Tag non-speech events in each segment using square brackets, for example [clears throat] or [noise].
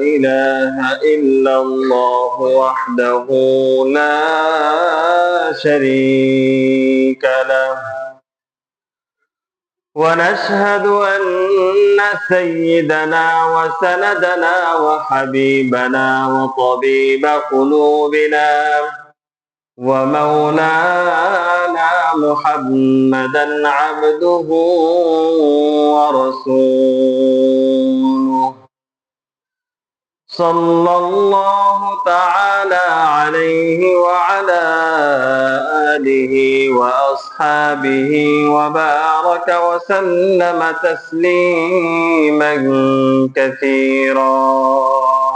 إله إلا الله وحده لا شريك له. ونشهد أن سيدنا وسندنا وحبيبنا وطبيب قلوبنا ومولانا محمدا عبده ورسوله. صلى الله تعالى عليه وعلى آله وأصحابه وبارك وسلم تسليما كثيرا.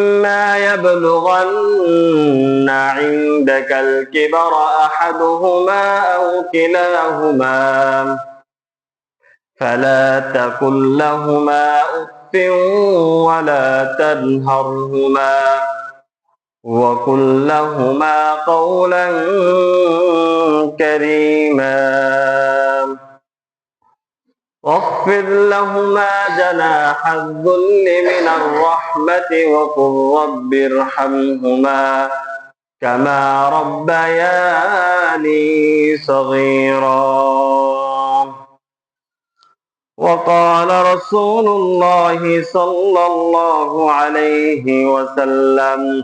يبلغن عندك الكبر أحدهما أو كلاهما. فلا تقل لهما أف ولا تنهرهما. وقل لهما قولا كريما. واخفض لهما جناح الذل من الرحمة وقل رب ارحمهما كما ربياني صغيرا. وقال رسول الله صلى الله عليه وسلم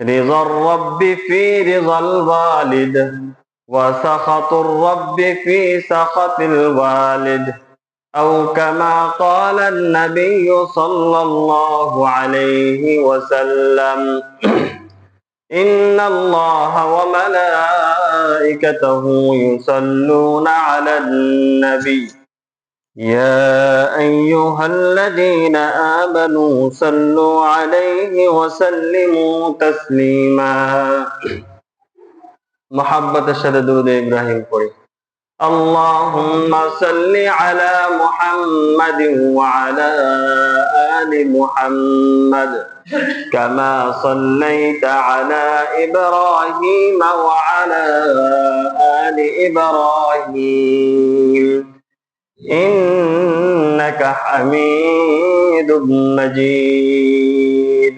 رضا الرب في رضا الوالد. وسخط الرب في سخط الوالد أو كما قال النبي صلى الله عليه وسلم [clears throat] إن الله وملائكته يصلون على النبي. يا أيها الذين آمنوا صلوا عليه وسلموا تسليما. [clears throat] মহাব্বতের সাথে দুরুদ ইব্রাহিম পড়ি اللهم صل على محمد وعلى آل محمد كما صليت على إبراهيم وعلى آل إبراهيم إنك حميد مجيد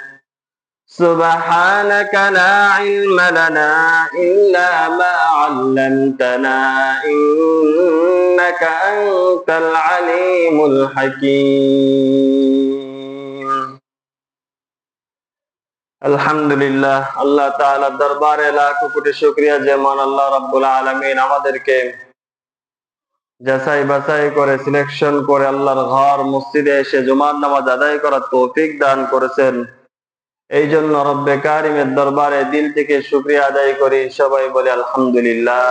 سبحانك لا علم لنا إلا ما علمتنا إنك إنك أنت العليم الحكيم আলহামদুলিল্লাহ আল্লাহ তাআলা দরবারে লাখো কোটি শুকরিয়া যে মান আল্লাহ রাব্বুল আলামিন আমাদেরকে যাচাই বাছাই করে সিলেকশন করে আল্লাহর ঘর মসজিদে এসে জুমার নামাজ আদায় করার তৌফিক দান করেছেন এই জন্য রব্বে কারিমের দরবারে দিল থেকে শুকরিয়া আদায় করি। সবাই বলে আলহামদুলিল্লাহ।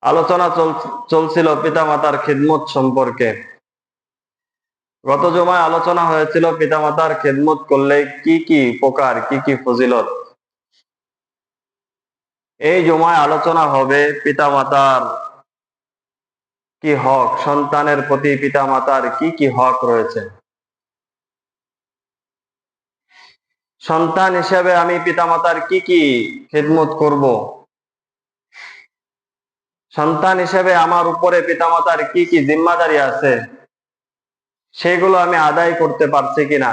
আলোচনা চল- চলছিল পিতামাতার খিদমত সম্পর্কে। গত জমায় আলোচনা হয়েছিল পিতামাতার খেদমত করলে কি কি উপকার, কি কি ফজিলত? এই জমায় আলোচনা হবে পিতামাতার কি হক, সন্তানের প্রতি পিতামাতার কি কি হক রয়েছে? সন্তান হিসেবে আমি পিতামাতার কি কি খেদমত করব? সন্তান হিসেবে আমার উপরে পিতামাতার কি কি জিম্মাদারি আছে? সেগুলো আমি আদায় করতে পারছি কিনা?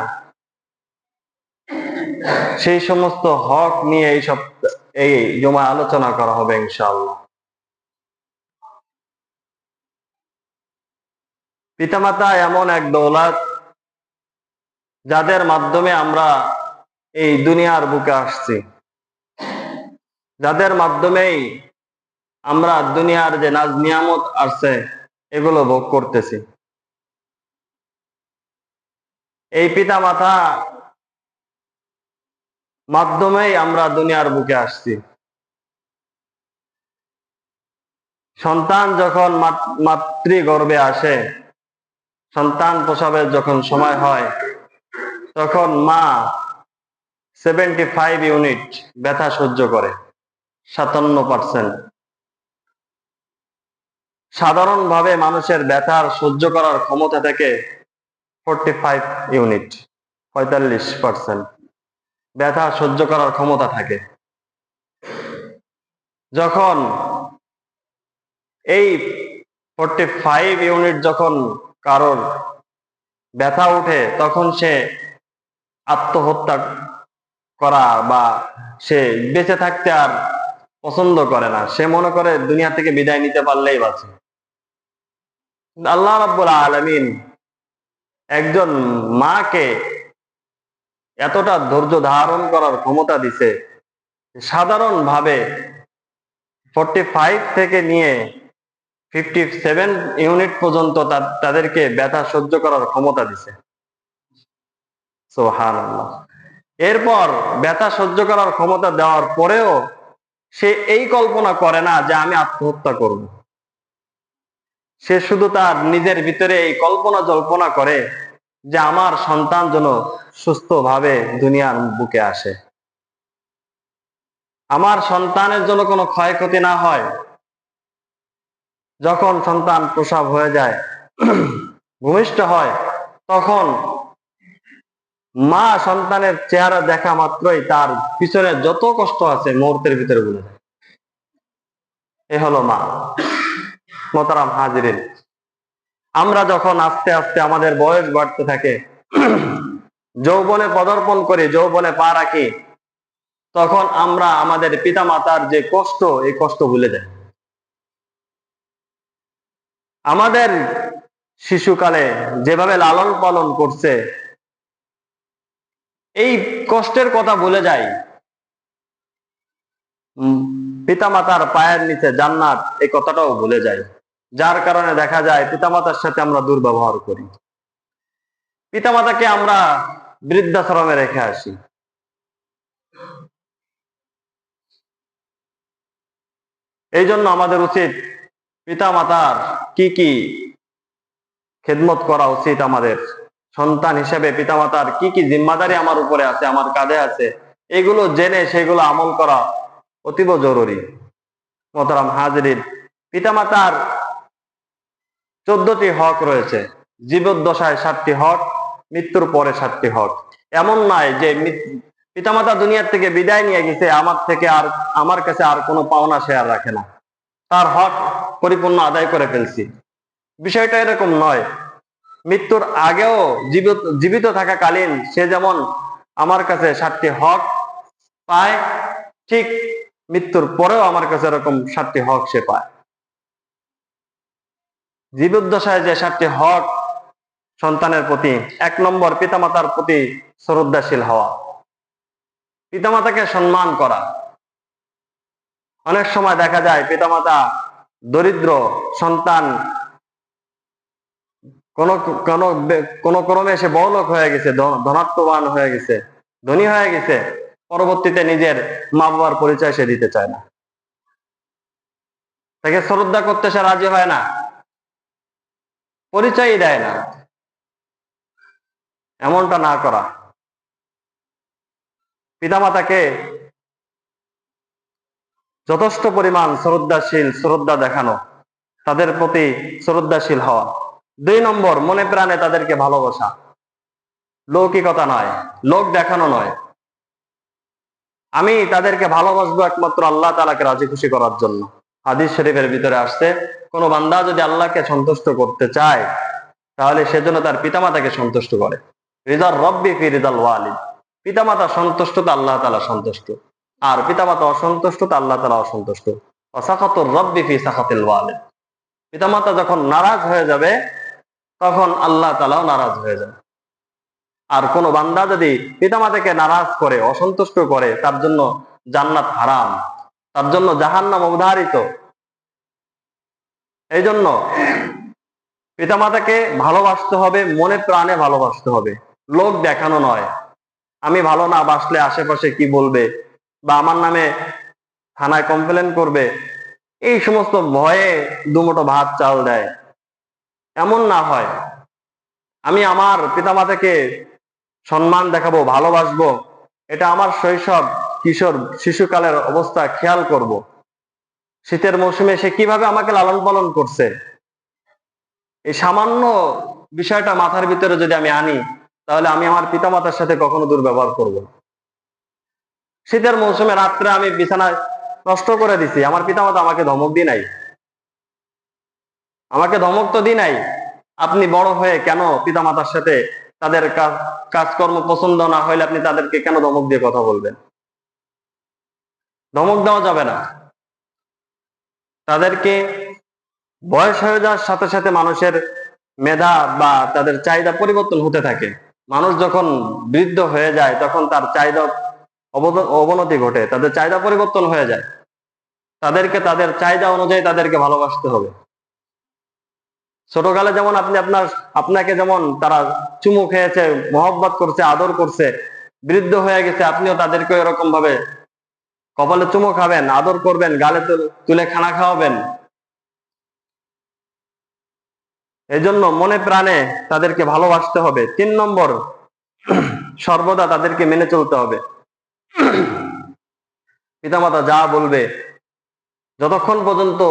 সেই সমস্ত হক নিয়ে এই সব এই জমা আলোচনা করা হবে ইনশাআল্লাহ। পিতামাতা এমন এক দৌলত যাদের মাধ্যমে আমরা এই দুনিয়ার বুকে আসছি। যাদের মাধ্যমেই আমরা দুনিয়ার যে নাজ নিয়ামত আসছে, এগুলো ভোগ করতেছি। এই পিতা মাতা মাধ্যমেই আমরা দুনিয়ার বুকে আসছি। সন্তান যখন মাত- মাতৃগর্ভে আসে, সন্তান প্রসবের যখন সময় হয়, তখন মা সেভেন্টি ফাইভ ইউনিট ব্যথা সহ্য করে, সাতান্ন পার্সেন্ট সাধারণভাবে মানুষের ব্যথার সহ্য করার ক্ষমতা থেকে ফোরটি ফাইভ ইউনিট পঁয়তাল্লিশ পার্সেন্ট ব্যথা সহ্য করার ক্ষমতা থাকে। যখন এই ফোরটি ফাইভ ইউনিট যখন কারোর ব্যথা উঠে, তখন সে আত্মহত্যা করা বা সে বেঁচে থাকতে আর পছন্দ করে না। সে মনে করে দুনিয়া থেকে বিদায় নিতে পারলেই বাঁচে। আল্লাহ রাব্বুল আলামিন একজন মাকে এতটা ধৈর্য ধারণ করার ক্ষমতা দিছে সাধারণভাবে ফোরটি ফাইভ থেকে নিয়ে ফিফটি সেভেন ইউনিট পর্যন্ত তাদেরকে ব্যথা সহ্য করার ক্ষমতা দিছে। সোহান এরপর ব্যথা সহ্য করার ক্ষমতা দেওয়ার পরেও সে এই কল্পনা করে না যে আমি আত্মহত্যা করব। সে শুধু তার নিজের ভিতরে এই কল্পনা জল্পনা করে যে আমার সন্তান যেন সুস্থভাবে দুনিয়ার বুকে আসে। আমার সন্তানের জন্য কোনো ক্ষয়ক্ষতি না হয়। যখন সন্তান প্রসব হয়ে যায়, [clears throat] ভূমিষ্ঠ হয়, তখন মা সন্তানের চেহারা দেখা মাত্রই তার পিছনে যত কষ্ট আছে মুহূর্তের ভিতরে যায়। এ হলো মা। মোতারাম হাজিরিন, আমরা যখন আস্তে আস্তে আমাদের বয়স বাড়তে থাকে, যৌবনে পদার্পণ করি, যৌবনে পা রাখি, তখন আমরা আমাদের পিতা মাতার যে কষ্ট, এই কষ্ট ভুলে যাই। আমাদের শিশুকালে যেভাবে লালন পালন করছে এই কষ্টের কথা ভুলে যাই। পিতামাতার পায়ের নিচে জান্নাত, এই কথাটাও ভুলে যায় যার কারণে দেখা যায় পিতামাতার সাথে আমরা দুর্ব্যবহার করি। পিতামাতাকে আমরা বৃদ্ধাশ্রমে রেখে আসি। এই জন্য আমাদের উচিত পিতামাতার কি কি খেদমত করা উচিত আমাদের। সন্তান হিসেবে পিতামাতার কি কি জিম্মাদারি আমার উপরে আছে, আমার কাঁধে আছে, এগুলো জেনে সেগুলো আমল করা অতীব জরুরি। মোতারাম হাজরিন, পিতামাতার চোদ্দটি হক রয়েছে, জীবদ্দশায় সাতটি হক, মৃত্যুর পরে সাতটি হক। এমন নয় যে মৃত- পিতামাতা দুনিয়ার থেকে বিদায় নিয়ে গেছে, আমার থেকে আর আমার কাছে আর কোনো পাওনা শেয়ার রাখে না। তার হক পরিপূর্ণ আদায় করে ফেলছি। বিষয়টা এরকম নয় মৃত্যুর আগেও জীবিত জীবিত থাকাকালীন সে যেমন আমার কাছে সাতটি হক পায়, ঠিক মৃত্যুর পরেও আমার কাছে এরকম সাতটি হক সে পায়। জীবদ্দশায় যে সাতটি হক সন্তানের প্রতি, এক নম্বর পিতামাতার প্রতি শ্রদ্ধাশীল হওয়া। পিতামাতাকে সম্মান করা। অনেক সময় দেখা যায় পিতামাতা দরিদ্র সন্তান কোন ক্রমে সে বড়লোক হয়ে গেছে ধন- ধনাত্মবান হয়ে গেছে, ধনী হয়ে গেছে, পরবর্তীতে নিজের মা বাবার পরিচয় সে দিতে চায় না। তাকে শ্রদ্ধা করতে সে রাজি হয় না, পরিচয়ই দেয় না, এমনটা না করা। পিতামাতাকে যথেষ্ট পরিমাণ শ্রদ্ধাশীল, শ্রদ্ধা দেখানো, তাদের প্রতি শ্রদ্ধাশীল হওয়া। দুই নম্বর, মনে প্রাণে তাদেরকে ভালোবাসা। লৌকিকতা নয়, লোক দেখানো নয়। আমি তাদেরকে ভালোবাসবো একমাত্র আল্লাহ তালাকে রাজি খুশি করার জন্য। হাদিস শরীফের ভিতরে আসছে, কোনো বান্দা যদি আল্লাহকে সন্তুষ্ট করতে চায়, তাহলে সেজন্য তার পিতামাতাকে সন্তুষ্ট করে। রিজাল রব্বি ফি রিজাল ওয়ালিদ। পিতামাতা সন্তুষ্ট তো আল্লাহ তালা সন্তুষ্ট। আর পিতামাতা অসন্তুষ্ট, তো আল্লাহ তালা অসন্তুষ্ট। অসাখাতুর রব্বি ফি সাখাতিল ওয়ালিদ। পিতামাতা যখন নারাজ হয়ে যাবে তখন আল্লাহ তালাও নারাজ হয়ে যাবে আর কোন বান্দা যদি পিতামাতাকে নারাজ করে, অসন্তুষ্ট করে, তার জন্য জান্নাত হারাম, তার জন্য জাহান্নাম অবধারিত এই জন্য পিতামাতাকে ভালোবাসতে হবে, মনে প্রাণে ভালোবাসতে হবে। লোক দেখানো নয়, আমি ভালো না বাসলে আশেপাশে কি বলবে বা আমার নামে থানায় কমপ্লেন করবে, এই সমস্ত ভয়ে দুমুটো ভাত চাল দেয়। এমন না হয়। আমি আমার পিতামাতাকে সম্মান দেখাবো, ভালোবাসবো। এটা আমার শৈশব, কিশোর, শিশুকালের অবস্থা, খেয়াল করব। শীতের মৌসুমে সে কীভাবে আমাকে লালন পালন করছে? এই সামান্য বিষয়টা মাথার ভিতরে যদি আমি আনি, তাহলে আমি আমার পিতামাতার সাথে কখনো দুর্ব্যবহার করব। শীতের মৌসুমে রাত্রে আমি বিছানায় নষ্ট করে দিছি। আমার পিতামাতা আমাকে ধমক দি নাই। আমাকে ধমক তো দি নাই। আপনি বড় হয়ে কেন পিতামাতার সাথে তাদের কাজ, কাজকর্ম পছন্দ না হইলে আপনি তাদেরকে কেন ধমক দিয়ে কথা বলবেন? ধমক দেওয়া যাবে না। তাদেরকে বয়স হয়ে যাওয়ার সাথে সাথে মানুষের মেধা বা তাদের চাহিদা পরিবর্তন হতে থাকে। মানুষ যখন বৃদ্ধ হয়ে যায়, তখন তার চাহিদা অবনতি ঘটে, তাদের চাহিদা পরিবর্তন হয়ে যায়। তাদেরকে, তাদের চাহিদা অনুযায়ী তাদেরকে ভালোবাসতে হবে। ছোটকালে যেমন আপনি আপনার আপনাকে যেমন তারা চুমু খেয়েছে, মহব্বত করছে, আদর করছে, বৃদ্ধ হয়ে গেছে, আপনিও তাদেরকে এরকম ভাবে কপালে চুমু খাবেন, আদর করবেন, গালে তুলে খানা খাওয়াবেন। এই জন্য মনে প্রাণে তাদেরকে ভালোবাসতে হবে। তিন নম্বর, সর্বদা তাদেরকে মেনে চলতে হবে। পিতামাতা যা বলবে, যতক্ষণ পর্যন্ত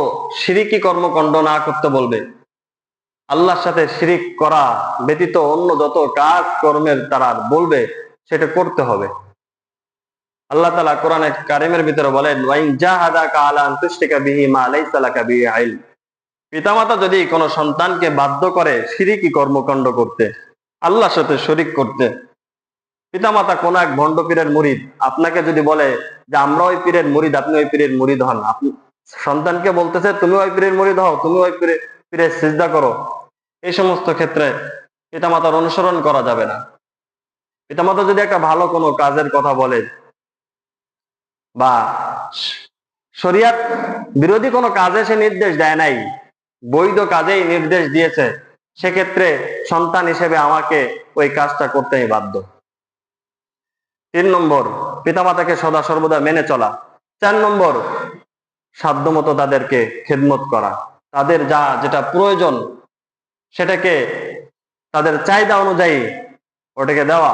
সিরিকি কর্মকাণ্ড না করতে বলবে আল্লাহর সাথে শিরিক করা ব্যতীত অন্য যত কাজ কর্মের তারা বলবে, সেটা করতে হবে। আল্লাহ তালা কোরআনে কারিমের ভিতরে বলেন, ওয়াইন ইলম। পিতামাতা যদি কোনো সন্তানকে বাধ্য করে সিরিকি কর্মকাণ্ড করতে, আল্লাহর সাথে শরিক করতে, পিতামাতা কোন এক ভণ্ড পীরের মুরিদ আপনাকে যদি বলে যে, আমরা ওই পীরের মুরিদ, আপনি ওই পীরের মুরিদ হন। আপনি সন্তানকে বলতেছে, তুমি ওই পীরের মুরিদ হও, তুমি ওই পীরে, পীরের সিজদা করো। এই সমস্ত ক্ষেত্রে পিতামাতার অনুসরণ করা যাবে না। পিতামাতা যদি একটা ভালো কোনো কাজের কথা বলে বা শরিয়াত বিরোধী কোনো কাজে সে নির্দেশ দেয় নাই, বৈধ কাজেই নির্দেশ দিয়েছে, সেক্ষেত্রে সন্তান হিসেবে আমাকে ওই কাজটা করতেই বাধ্য। তিন নম্বর, পিতামাতাকে সদা সর্বদা মেনে চলা। চার নম্বর, সাধ্যমতো তাদেরকে খেদমত করা। তাদের যা যেটা প্রয়োজন সেটাকে তাদের চাহিদা অনুযায়ী ওটাকে দেওয়া।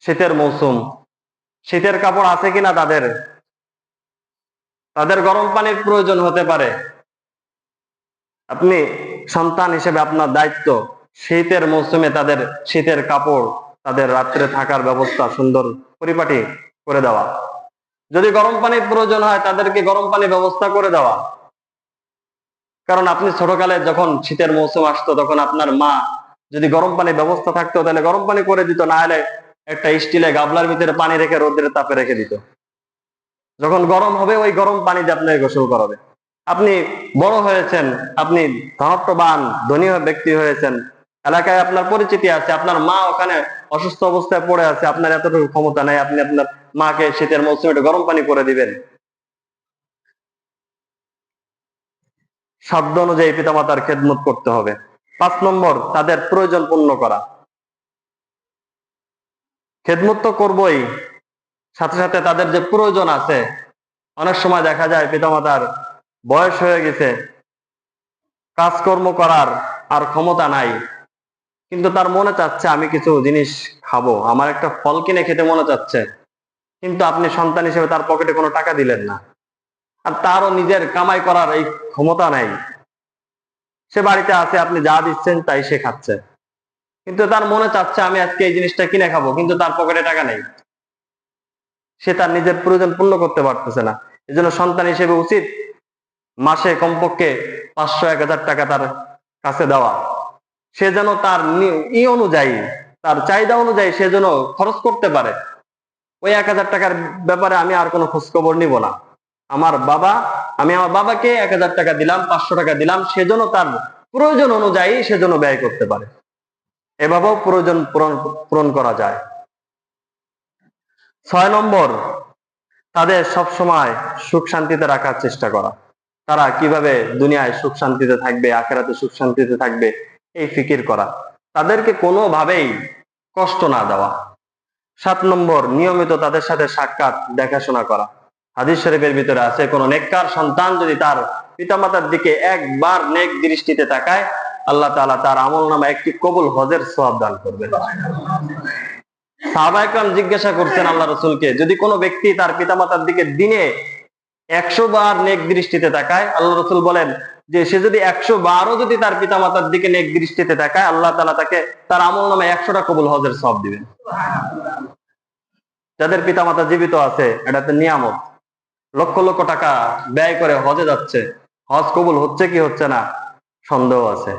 শীতের মৌসুম। শীতের কাপড় আছে কিনা তাদের? তাদের গরম পানির প্রয়োজন হতে পারে। আপনি সন্তান হিসেবে আপনার দায়িত্ব, শীতের মৌসুমে তাদের শীতের কাপড়, তাদের রাত্রে থাকার ব্যবস্থা, সুন্দর পরিপাটি করে দেওয়া। যদি গরম পানির প্রয়োজন হয়, তাদেরকে গরম পানি ব্যবস্থা করে দেওয়া। কারণ আপনি ছোটকালে যখন শীতের মৌসুম আসতো, তখন আপনার মা যদি গরম পানির ব্যবস্থা থাকতো, তাহলে গরম পানি করে দিত, না হলে একটা স্টিলে গাবলার ভিতরে পানি রেখে রোদ্রের তাপে রেখে দিত। যখন গরম হবে, ওই গরম পানি দিয়ে আপনাকে গোসল করাবে। আপনি বড় হয়েছেন, আপনি ধনত্ববান ধনী ব্যক্তি হয়েছেন, এলাকায় আপনার পরিচিতি আছে, আপনার মা ওখানে অসুস্থ অবস্থায় পড়ে আছে, আপনার এতটুকু ক্ষমতা নাই, আপনি আপনার মাকে শীতের মৌসুমে গরম পানি করে দিবেন। সাধ্য অনুযায়ী পিতামাতার খেদমত করতে হবে। পাঁচ নম্বর, তাদের প্রয়োজন পূর্ণ করা। খেদমত তো করবই, সাথে সাথে তাদের যে প্রয়োজন আছে, অনেক সময় দেখা যায় পিতামাতার বয়স হয়ে গেছে, কাজকর্ম করার আর ক্ষমতা নাই, কিন্তু তার মনে চাচ্ছে আমি কিছু জিনিস খাব, আমার একটা ফল কিনে খেতে মনে চাচ্ছে, কিন্তু আপনি সন্তান হিসেবে তার পকেটে কোনো টাকা দিলেন না। আর তারও নিজের কামাই করার এই ক্ষমতা নাই। সে বাড়িতে আছে, আপনি যা দিচ্ছেন তাই সে খাচ্ছে। কিন্তু তার মনে চাচ্ছে, আমি আজকে এই জিনিসটা কিনে খাব, কিন্তু তার পকেটে টাকা নেই। সে তার নিজের প্রয়োজন পূর্ণ করতে পারতেছে না। এজন্য সন্তান হিসেবে উচিত মাসে কমপক্ষে পাঁচশো, এক হাজার টাকা তার কাছে দেওয়া। সে যেন তার ই অনুযায়ী, তার চাহিদা অনুযায়ী সে যেন খরচ করতে পারে। ওই এক হাজার টাকার ব্যাপারে আমি আর কোনো খোঁজখবর নিব না। আমার বাবা, আমি আমার বাবাকে এক হাজার টাকা দিলাম, পাঁচশো টাকা দিলাম সেজন্য তার প্রয়োজন অনুযায়ী সেজন্য ব্যয় করতে পারে। এভাবেও প্রয়োজন পূরণ পূরণ করা যায়। ছয় নম্বর, তাদের সব সময় সুখ শান্তিতে রাখার চেষ্টা করা। তারা কীভাবে দুনিয়ায় সুখ শান্তিতে থাকবে, আখেরাতে সুখ শান্তিতে থাকবে, এই ফিকির করা। তাদেরকে কোনোভাবেই কষ্ট না দেওয়া। সাত নম্বর, নিয়মিত তাদের সাথে সাক্ষাৎ দেখাশোনা করা। হাদিস শরীফের ভিতরে আছে, কোন নেককার সন্তান যদি তার পিতামাতার দিকে একবার নেক দৃষ্টিতে তাকায়, আল্লাহ তাআলা তার আমল নামা একটি কবুল হজের সওয়াব দান করবেন। সাহাবাইকাম জিজ্ঞাসা করছেন আল্লাহ রসুলকে, যদি কোনো ব্যক্তি তার পিতামাতার দিকে দিনে একশো বার নেক দৃষ্টিতে তাকায় আল্লাহ রসুল বলেন যে সে যদি একশো বারও যদি তার পিতামাতার দিকে নেক দৃষ্টিতে তাকায়, আল্লাহ তালা তাকে তার আমল নামে একশোটা কবুল হজের সব দিবেন। যাদের পিতামাতা জীবিত আছে, এটা এটাতে নিয়ামত। লক্ষ লক্ষ টাকা ব্যয় করে হজে যাচ্ছে। হজ কবুল হচ্ছে কি হচ্ছে না? সন্দেহ আছে।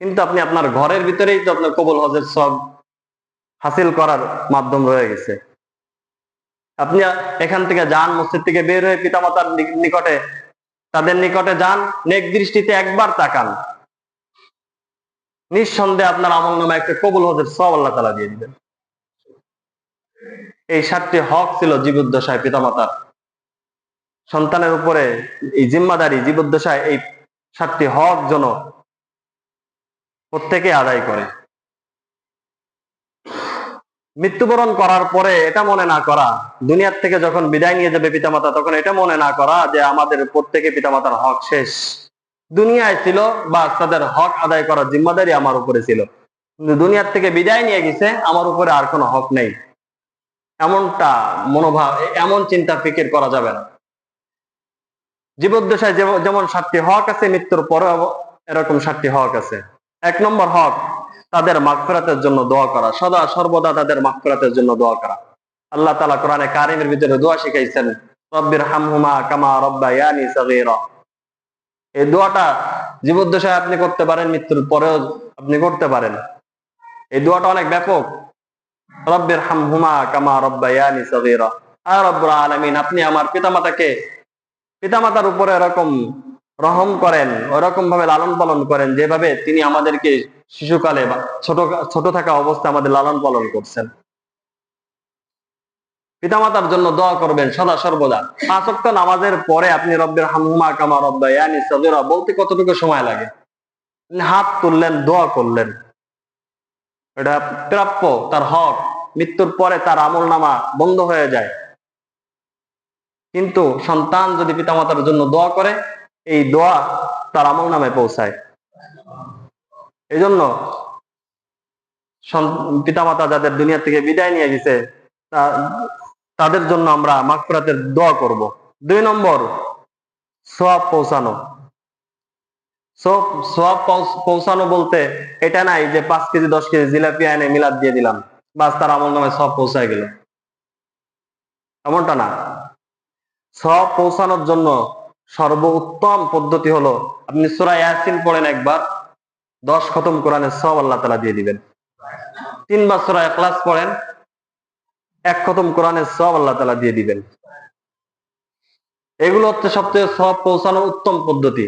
কিন্তু আপনি আপনার ঘরের ভিতরেই তো আপনার কবুল হজের সব হাসিল করার মাধ্যম রয়ে গেছে। আপনি এখান থেকে যান, মসজিদ থেকে বের হয়ে পিতামাতার নিকটে, তাদের নিকটে যান, নেক দৃষ্টিতে একবার তাকান। নিঃসন্দেহে আপনার আমল নামে একটা কবুল হজের সব আল্লাহ তালা দিয়ে দিবেন। এই সাতটি হক ছিল জীবদ্দশায় পিতামাতার। সন্তানের উপরে এই জিম্মাদারি, জীবদ্দশায় এই সাতটি হক যেন প্রত্যেকে আদায় করে। মৃত্যুবরণ করার পরে এটা মনে না করা, দুনিয়ার থেকে যখন বিদায় নিয়ে যাবে পিতামাতা, তখন এটা মনে না করা যে আমাদের প্রত্যেকে পিতামাতার হক শেষ। দুনিয়ায় ছিল বা তাদের হক আদায় করার জিম্মাদারি আমার উপরে ছিল। কিন্তু দুনিয়ার থেকে বিদায় নিয়ে গেছে, আমার উপরে আর কোনো হক নেই। এমনটা মনোভাব, এমন চিন্তা ফিকির করা যাবে না। জীবদ্দশায় যেমন- সাতটি হক আছে, মৃত্যুর পরে এরকম সাতটি হক আছে। এক নম্বর হক, তাদের মাগফিরাতের জন্য দোয়া করা। সদা সর্বদা তাদের মাগফিরাতের জন্য দোয়া করা। আল্লাহ তাআলা কোরআনে কারিমের ভিতরে দোয়া শিখাইছেন, রব্বির হামহুমা কামা এই দোয়াটা জীবদ্দশায় আপনি করতে পারেন, মৃত্যুর পরেও আপনি করতে পারেন। এই দোয়াটা অনেক ব্যাপক। রব্বির হামহুমা কামা রব্বায়ানি সাগীরা। আর রব্বুল আলামিন, আপনি আমার পিতামাতাকে পিতামাতার উপরে এরকম রহম করেন, ওরকম ভাবে লালন পালন করেন, যেভাবে তিনি আমাদেরকে শিশুকালে বা ছোট ছোট থাকা অবস্থা আমাদের লালন পালন করছেন। পিতামাতার জন্য দোয়া করবেন সদা সর্বদা। পাঁচ নামাজের পরে আপনি রব্বের হামহুমা কামা রব্বা ইয়ানি বলতে কতটুকু সময় লাগে? হাত তুললেন, দোয়া করলেন। এটা প্রাপ্য তার হক, মৃত্যুর পরে তার আমল নামা বন্ধ হয়ে যায়। কিন্তু সন্তান যদি পিতামাতার জন্য দোয়া করে, এই দোয়া তার আমল নামে পৌঁছায়। এই জন্য পিতামাতা যাদের দুনিয়া থেকে বিদায় নিয়ে গেছে তাদের জন্য আমরা মাগফিরাতের দোয়া করব। দুই নম্বর, সওয়াব পৌঁছানো। সব সওয়াব পৌঁছানো বলতে এটা নাই যে পাঁচ কেজি, দশ কেজি জিলাপি এনে মিলাদ দিয়ে দিলাম। বাস তার আমল নামে সব পৌঁছায় গেল। এমনটা না। সব পৌঁছানোর জন্য সর্বোত্তম পদ্ধতি হলো, আপনি সুরা ইয়াসিন পড়েন একবার, দশ খতম কোরআনের সব আল্লাহ তালা দিয়ে দিবেন। তিনবার সুরা এখলাস পড়েন, এক খতম কোরআনের সব আল্লাহ তালা দিয়ে দিবেন। এগুলো হচ্ছে সবচেয়ে সব পৌঁছানোর উত্তম পদ্ধতি।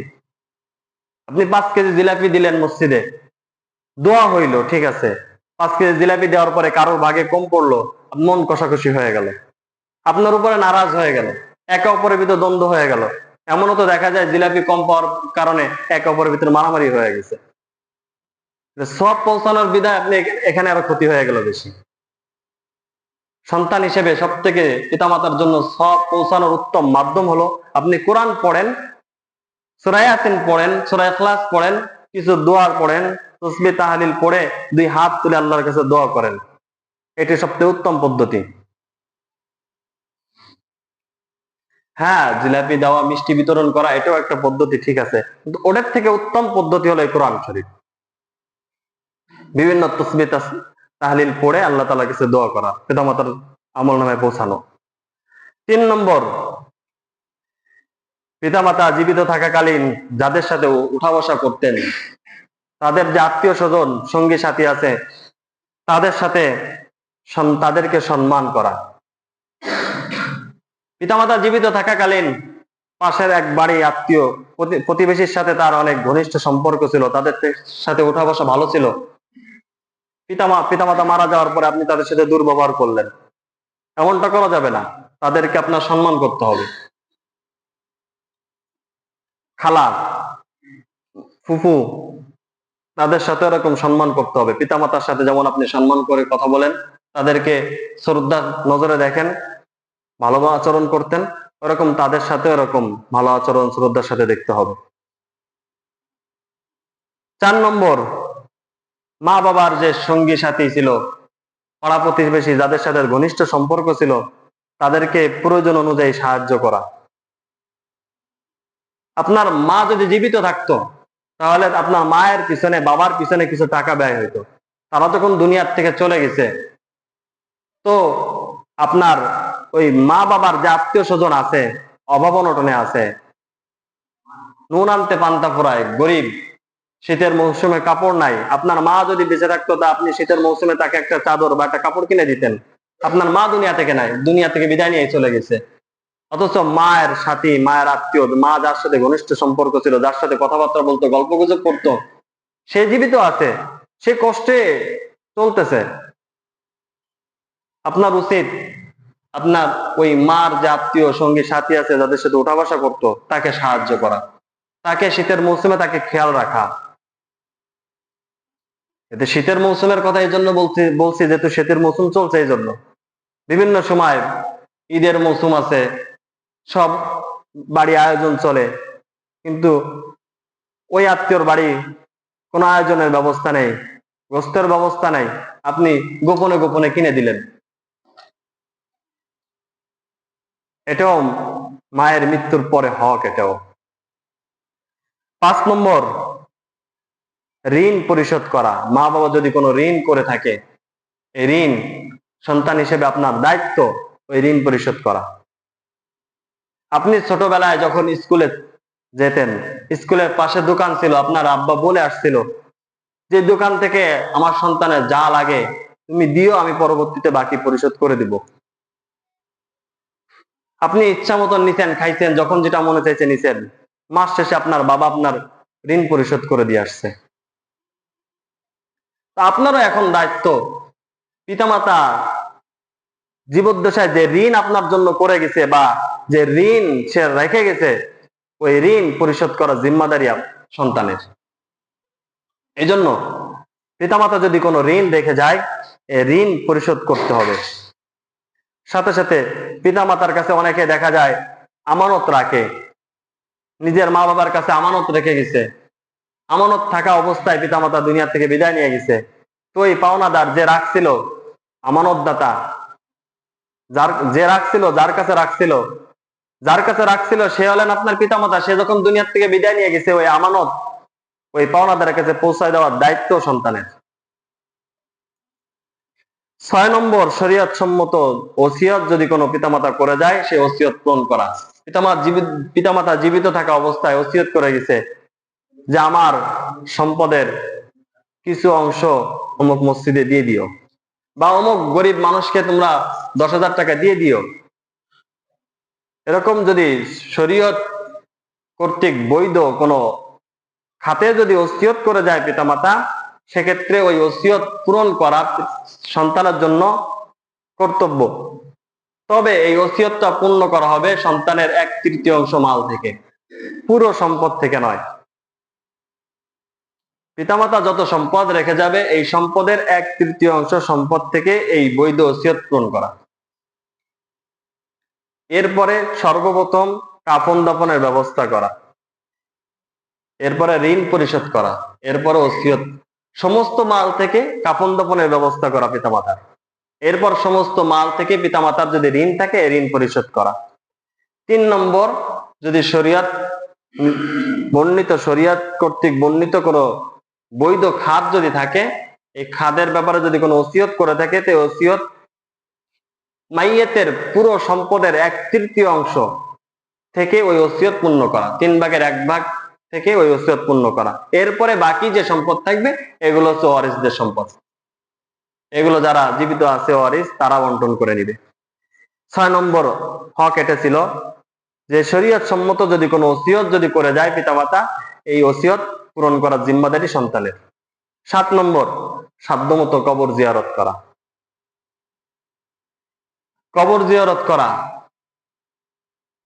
আপনি পাঁচ কেজি জিলাপি দিলেন মসজিদে, দোয়া হইল, ঠিক আছে। পাঁচ কেজি জিলাপি দেওয়ার পরে কারোর ভাগে কম পড়ল, মন কষাকষি হয়ে গেল। আপনার উপরে নারাজ হয়ে গেল। একে অপরের ভিতর দ্বন্দ্ব হয়ে গেল। এমনও তো দেখা যায় জিলাপি কম পাওয়ার কারণে একে অপরের ভিতরে মারামারি হয়ে গেছে। সব পৌঁছানোর বিদায় আপনি এখানে- আরও ক্ষতি হয়ে গেল বেশি। সন্তান হিসেবে সব থেকে পিতামাতার জন্য সব পৌঁছানোর উত্তম মাধ্যম হলো, আপনি কোরআন পড়েন আসিন পড়েন সুরাই ক্লাস পড়েন, কিছু দোয়ার পড়েন, তসবি তাহালিল পড়ে দুই হাত তুলে আল্লাহর কাছে দোয়া করেন। এটি সবচেয়ে উত্তম পদ্ধতি। হ্যাঁ জিলাপি, দেওয়া, মিষ্টি বিতরণ করা, এটাও একটা পদ্ধতি, ঠিক আছে। কিন্তু ওটার থেকে উত্তম পদ্ধতি হলো এই কোরআন শরীফ। বিভিন্ন তসবি তাহলিল পড়ে আল্লাহ তালা কাছে দোয়া করা পিতামাতার আমল নামে পৌঁছানো। তিন নম্বর, পিতামাতা জীবিত থাকাকালীন যাদের সাথে উঠা বসা করতেন, তাদের যে আত্মীয় স্বজন, সঙ্গী, সাথী আছে, তাদের সাথে তাদেরকে সম্মান করা। পিতামাতা জীবিত থাকাকালীন পাশের এক বাড়ি আত্মীয়, প্রতি- প্রতিবেশীর সাথে তার অনেক ঘনিষ্ঠ সম্পর্ক ছিল, তাদের সাথে উঠা বসা ভালো ছিল। পিতামা পিতামাতা মারা যাওয়ার পরে আপনি তাদের সাথে দুর্ব্যবহার করলেন। এমনটা করা যাবে না। তাদেরকে আপনার সম্মান করতে হবে। খালা, ফুফু, তাদের সাথে এরকম সম্মান করতে হবে। পিতামাতার সাথে যেমন আপনি সম্মান করে কথা বলেন, তাদেরকে শ্রদ্ধা নজরে দেখেন। ভালো আচরণ করতেন, ওরকম তাদের সাথে এরকম ভালো আচরণ শ্রদ্ধার সাথে দেখতে হবে। চার নম্বর, মা বাবার যে সঙ্গী সাথী ছিল, পাড়া প্রতিবেশী যাদের সাথে ঘনিষ্ঠ সম্পর্ক ছিল, তাদেরকে প্রয়োজন অনুযায়ী সাহায্য করা। আপনার মা যদি জীবিত থাকতো, তাহলে আপনার মায়ের পিছনে, বাবার পিছনে কিছু টাকা ব্যয় হইতো। তারা যখন দুনিয়ার থেকে চলে গেছে, তো আপনার ওই মা বাবার যে আত্মীয় স্বজন আছে অভাব অনটনে আছে, নুন আনতে পান্তা ফোরায়, গরিব, শীতের মৌসুমে কাপড় নাই, আপনার মা যদি বেঁচে থাকতো তা আপনি শীতের মৌসুমে তাকে একটা চাদর বা একটা কাপড় কিনে দিতেন। আপনার মা দুনিয়া থেকে নাই, দুনিয়া থেকে বিদায় নিয়ে চলে গেছে। অথচ মায়ের সাথী, মায়ের আত্মীয়, মা যার সাথে ঘনিষ্ঠ সম্পর্ক ছিল, যার সাথে কথাবার্তা বলতো গল্প গুজব করতো, সে জীবিত আছে, সে কষ্টে চলতেছে। আপনার উচিত আপনার ওই মার যে আত্মীয়, সঙ্গী, সাথী আছে, যাদের সাথে উঠা বসা করতো, তাকে সাহায্য করা। তাকে শীতের মৌসুমে তাকে খেয়াল রাখা। এতে শীতের মৌসুমের কথা এই জন্য বলছি বলছি যেহেতু শীতের মৌসুম চলছে এই জন্য। বিভিন্ন সময় ঈদের মৌসুম আছে, সব বাড়ি আয়োজন চলে, কিন্তু ওই আত্মীয়র বাড়ি কোনো আয়োজনের ব্যবস্থা নেই, গোস্তের ব্যবস্থা নেই। আপনি গোপনে গোপনে কিনে দিলেন। এটাও মায়ের মৃত্যুর পরে হক এটাও। পাঁচ নম্বর, ঋণ পরিশোধ করা। মা বাবা যদি কোনো ঋণ করে থাকে, এই ঋণ সন্তান হিসেবে আপনার দায়িত্ব, ওই ঋণ পরিশোধ করা। আপনি ছোটবেলায় যখন স্কুলে যেতেন, স্কুলের পাশে দোকান ছিল, আপনার আব্বা বলে আসছিল, যে দোকান থেকে আমার সন্তানের যা লাগে, তুমি দিও, আমি পরবর্তীতে বাকি পরিশোধ করে দিব। আপনি ইচ্ছা মতন নিছেন, খাইছেন, যখন যেটা মনে চাইছে নিছেন। মাস শেষে আপনার বাবা আপনার ঋণ পরিশোধ করে দিয়ে আসছে। আপনারও এখন দায়িত্ব। পিতামাতা জীবদ্দশায় যে ঋণ আপনার জন্য করে গেছে বা যে ঋণ সে রেখে গেছে, ওই ঋণ পরিশোধ করার জিম্মাদারি সন্তানের। এই জন্য পিতামাতা যদি কোনো ঋণ রেখে যায় ঋণ পরিশোধ করতে হবে। সাথে সাথে পিতামাতার কাছে অনেকে দেখা যায় আমানত রাখে। নিজের মা বাবার কাছে আমানত রেখে গেছে। আমানত থাকা অবস্থায় পিতামাতা দুনিয়া থেকে বিদায় নিয়ে গেছে। তো এই পাওনাদার যে রাখছিল, আমানতদাতা, যার, যে রাখছিল, যার কাছে রাখছিল, যার কাছে রাখছিল, সে হলেন আপনার পিতামাতা। সে যখন দুনিয়ার থেকে বিদায় নিয়ে গেছে, ওই আমানত, ওই পাওনাদারের কাছে পৌঁছায় দেওয়ার দায়িত্ব সন্তানের। ছয় নম্বর শরীয়ত সম্মত ওসিয়ত যদি কোনো পিতামাতা করে যায়, সে ওসিয়ত পূরণ করা। পিতামাতা জীবিত পিতামাতা জীবিত থাকা অবস্থায় ওসিয়ত করে গেছে যে আমার সম্পদের কিছু অংশ অমুক মসজিদে দিয়ে দিও বা অমুক গরিব মানুষকে তোমরা দশ হাজার টাকা দিয়ে দিও। এরকম যদি শরীয়ত কর্তৃক বৈধ কোনো খাতে যদি ওসিয়ত করে যায় পিতামাতা সেক্ষেত্রে ওই ওসিয়ত পূরণ করা সন্তানের জন্য কর্তব্য। তবে এই ওসিয়তটা পূর্ণ করা হবে সন্তানের এক তৃতীয় অংশ মাল থেকে, পুরো সম্পদ থেকে নয়। পিতামাতা যত সম্পদ রেখে যাবে, এই সম্পদের এক তৃতীয় অংশ সম্পদ থেকে এই বৈধ ওসিয়ত পূরণ করা। এরপরে সর্বপ্রথম কাফন দাপনের ব্যবস্থা করা। এরপরে ঋণ পরিশোধ করা। এরপরে ওসিয়ত সমস্ত মাল থেকে কাফন দাপনের ব্যবস্থা করা পিতামাতার। এরপর সমস্ত মাল থেকে পিতামাতার যদি ঋণ থাকে ঋণ পরিশোধ করা। তিন নম্বর, যদি শরিয়াত, বর্ণিত শরিয়াত কর্তৃক বর্ণিত কোনো বৈধ খাদ যদি থাকে, এই খাদের ব্যাপারে যদি কোনো ওসিয়ত করে থাকে, তো ওসিয়ত মাইয়েতের পুরো সম্পদের এক তৃতীয় অংশ থেকে ওই ওসিয়ত পূর্ণ করা। তিন ভাগের এক ভাগ থেকে ওই ওসিয়ত পূর্ণ করা। এরপরে বাকি যে সম্পদ থাকবে, এগুলো হচ্ছে ওয়ারিসদের সম্পদ। এগুলো যারা জীবিত আছে ওয়ারিস তারা বন্টন করে নিবে। ছয় নম্বর হক এটা ছিল যে শরীয়ত সম্মত যদি কোনো ওসিয়ত যদি করে যায় পিতামাতা, এই ওসিয়ত পূরণ করার জিম্মাদারি সন্তানের। সাত নম্বর, সাধ্যমতো কবর জিয়ারত করা। কবর জিয়ারত করা।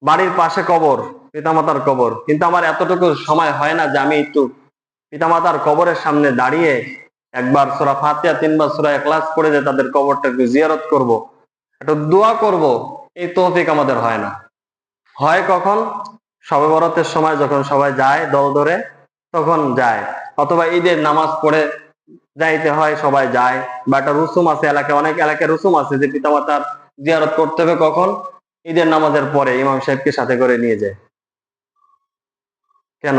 বাড়ির পাশে কবর পিতামাতার কবর। কিন্তু আমার এতটুকু সময় হয় না যে আমি একটু পিতামাতার কবরের সামনে দাঁড়িয়ে একবার সোরা ফাতিয়া তিনবার সোরা এক্লাস করে যে তাদের কবরটা একটু জিয়ারত করব, একটু দোয়া করব, এই তৌফিক আমাদের হয় না। হয় কখন? সবে বরতের সময় যখন সবাই যায় দল ধরে, তখন যায়। অথবা ঈদের নামাজ পড়ে যাইতে হয়, সবাই যায়। বা একটা রুসুম আছে এলাকায় অনেক এলাকায় রুসুম আছে যে পিতামাতার জিয়ারত করতে হবে কখন? ঈদের নামাজের পরে ইমাম সাহেবকে সাথে করে নিয়ে যায়। কেন?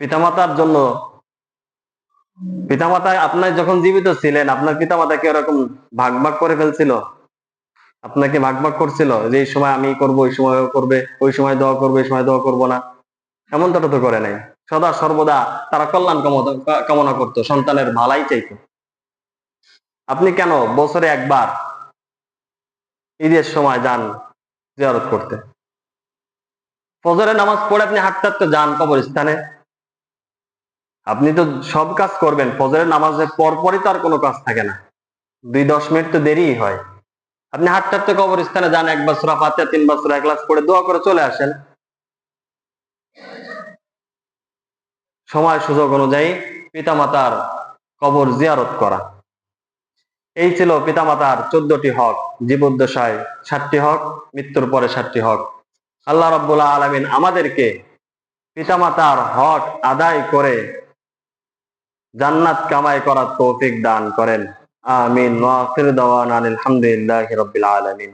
পিতামাতার জন্য পিতামাতা আপনার যখন জীবিত ছিলেন, আপনার পিতামাতা কি ওরকম ভাগ ভাগ করে ফেলছিল? আপনাকে ভাগ ভাগ করছিল? যে এই সময় আমি করব ওই সময় করবে, ওই সময় দোয়া করবে ওই সময় দোয়া করব না? এমনটা তো করে নাই। সদা সর্বদা তারা কল্যাণ কামনা করতো, সন্তানের ভালাই চাইতো। আপনি কেন বছরে একবার ঈদের সময় যান জিয়ারত করতে? ফজরের নামাজ পড়ে আপনি হাঁটতে হাঁটতে যান কবরস্থানে আপনি তো সব কাজ করবেন, ফজরের নামাজের পরপরই তো আর কোনো কাজ থাকে না। দুই দশ মিনিট তো দেরিই হয়। আপনি হাঁটতে হাঁটতে কবরস্থানে যান একবার সুরা ফাতিয়া তিন বছর এক ক্লাস পড়ে দোয়া করে চলে আসেন। সময় সুযোগ অনুযায়ী পিতামাতার কবর জিয়ারত করা। এই ছিল পিতামাতার চোদ্দটি হক, জীবদ্দশায় ষাটটি হক, মৃত্যুর পরে ষাটটি হক। আল্লাহ রব্বুল্লাহ আলমিন আমাদেরকে পিতামাতার হক আদায় করে জান্নাত কামাই করার তৌফিক দান করেন। আমিন। ওয়া আখির দাওয়ানা আলহামদুলিল্লাহি রাব্বিল আলামিন।